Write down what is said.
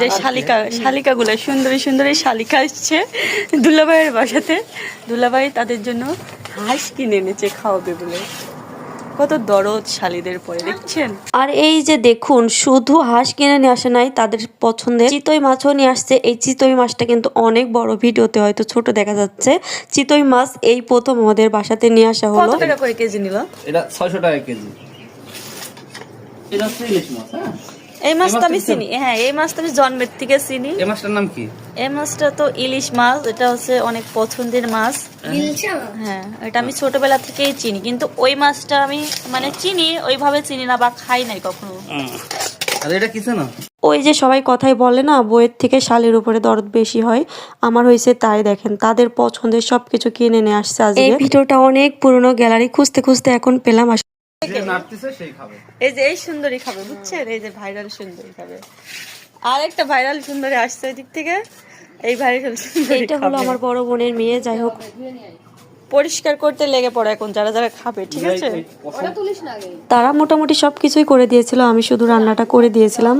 যে শালিকা শালিকাগুলো সুন্দরী সুন্দরী শালিকা আসছে দুলাভাইয়ের বাসাতে। দুলাভাই তাদের জন্য হাঁস কিনে এনেছে খাওয়াবে বলে। কত দরদ শালিদের পরে দেখছেন? আর এই যে দেখুন শুধু হাঁস কিনে নিয়ে আসে নাই তাদের পছন্দের চিতই মাছও নিয়ে আসছে। এই চিতই মাছটা কিন্তু অনেক বড় ভিডিওতে হয়তো ছোট দেখা যাচ্ছে। চিতই মাছ এই প্রথম আমাদের বাসাতে নিয়ে আসা হলো। কত টাকা করে কেজি নিল? এটা ছয়শো টাকা কেজি। এটা হচ্ছে ইলিশ মাছ হ্যাঁ? এই মাছটা আমি চিনি। হ্যাঁ এই মাছটা আমি জন্মের থেকে চিনি। এই মাছটার নাম কি? এই মাছটা তো ইলিশ মাছ এটা হচ্ছে অনেক পছন্দের মাছ। হ্যাঁ এটা আমি ছোটবেলা থেকেই চিনি কিন্তু ওই মাছটা আমি মানে চিনি ওইভাবে চিনি না বা খাই নাই কখনো। আর এটা কিছু না ওই যে সবাই কথাই বলে না বইয়ের থেকে শালের উপরে দরদ বেশি হয়। আমার হয়েছে তাই দেখেন তাদের পছন্দের সবকিছু কিনে নিয়ে আসছে আজকে। এই ভিডিওটা অনেক পুরনো গ্যালারি খুঁজতে খুঁজতে এখন পেলাম আসলে যে নাড়তেছে সেই খাবে। এই যে এই সুন্দরী খাবে বুঝছেন? এই যে ভাইরাল সুন্দরী খাবে। আর একটা ভাইরাল সুন্দরী আসছে ওই দিক থেকে। এই ভাইরাল সুন্দরী এইটা হলো আমার বড় বোনের মেয়ে যাই হোক। পরিষ্কার করতে লেগে পড়ে এখন যারা যারা খাবে ঠিক আছে? তারা মোটামুটি সবকিছুই করে দিয়েছিল আমি শুধু রান্নাটা করে দিয়েছিলাম।